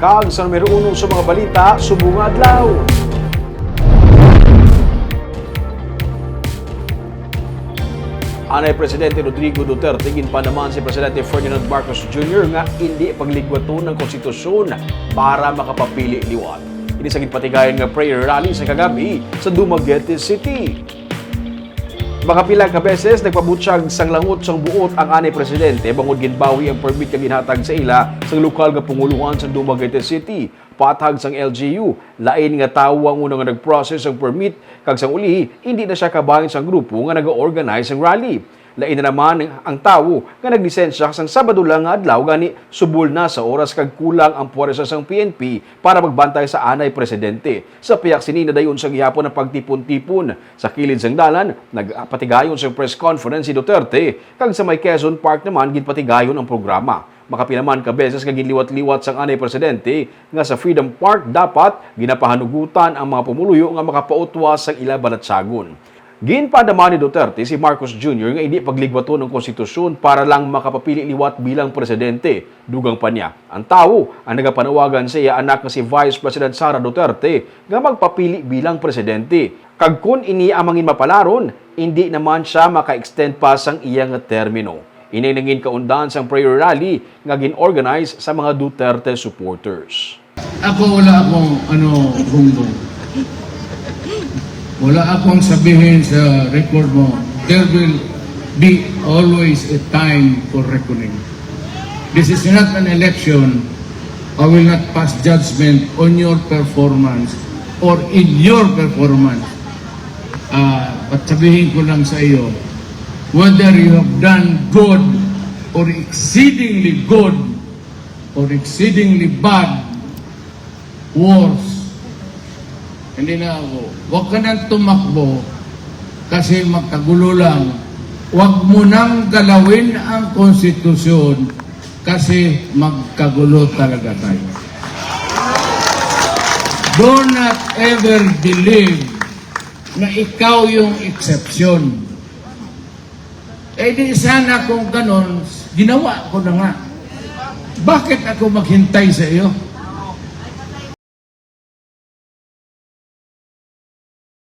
Kag sa numero uno sa mga balita, subong adlaw. Anay Presidente Rodrigo Duterte ginpa naman si Presidente Ferdinand Marcos Jr. nga hindi pagligwato ng konstitusyon para makapapili liwat. Ini sa gitpatigayan nga prayer rally sa kagabi sa Dumaguete City. Makapila ka beses nagpabutyag sang langot sang buot ang anay presidente bangod ginbawi ang permit nga ginhatag sa ila sa lokal nga panguluhan sa Dumaguete City. Patag sang LGU, lain nga tawo ang unang nga nag-process ang permit kag sang uli hindi na siya kabahin sang grupo nga nag-organize ang rally. Na naman ang tawo nga naglisensya sang Sabado lang nga adlaw gani subol na sa oras kag kulang ang puwersa sang PNP para magbantay sa anay presidente. Sa piyak sinina dayon sang gihapon ang pagtipon-tipon sa kilid sang dalan nagpatigayon sa press conference si Duterte kag sa may Quezon Park naman ginpatigayon ang programa. Makapinaman ka beses kag ginliwat-liwat sang anay presidente nga sa Freedom Park dapat ginapahanugutan ang mga pumuluyo nga makapautwas sang ila banatsagon. Ginpadama ni Duterte si Marcos Jr. nga hindi pagligwato ng konstitusyon para lang makapapili liwat bilang presidente. Dugang pa niya. Ang tao ang nagapanawagan sa iya anak nga si Vice President Sara Duterte nga magpapili bilang presidente. Kag kun ini amangin mapalaron, hindi naman siya maka-extend pa sang iya nga termino. Ininangin kaundan sang prayer rally nga gin-organize sa mga Duterte supporters. Ako wala akong ano humbong. Wala akong sabihin sa record mo, there will be always a time for reckoning. This is not an election. I will not pass judgment on your performance or in your performance. Ah, at sabihin ko lang sa iyo, whether you have done good or exceedingly good or exceedingly bad, worse, hindi na ako. Huwag ka nang tumakbo kasi magkagulo lang. Huwag mo nang galawin ang konstitusyon kasi magkagulo talaga tayo. Do not ever believe na ikaw yung exception. Eh di sana kung ganon, ginawa ko na nga. Bakit ako maghintay sa iyo?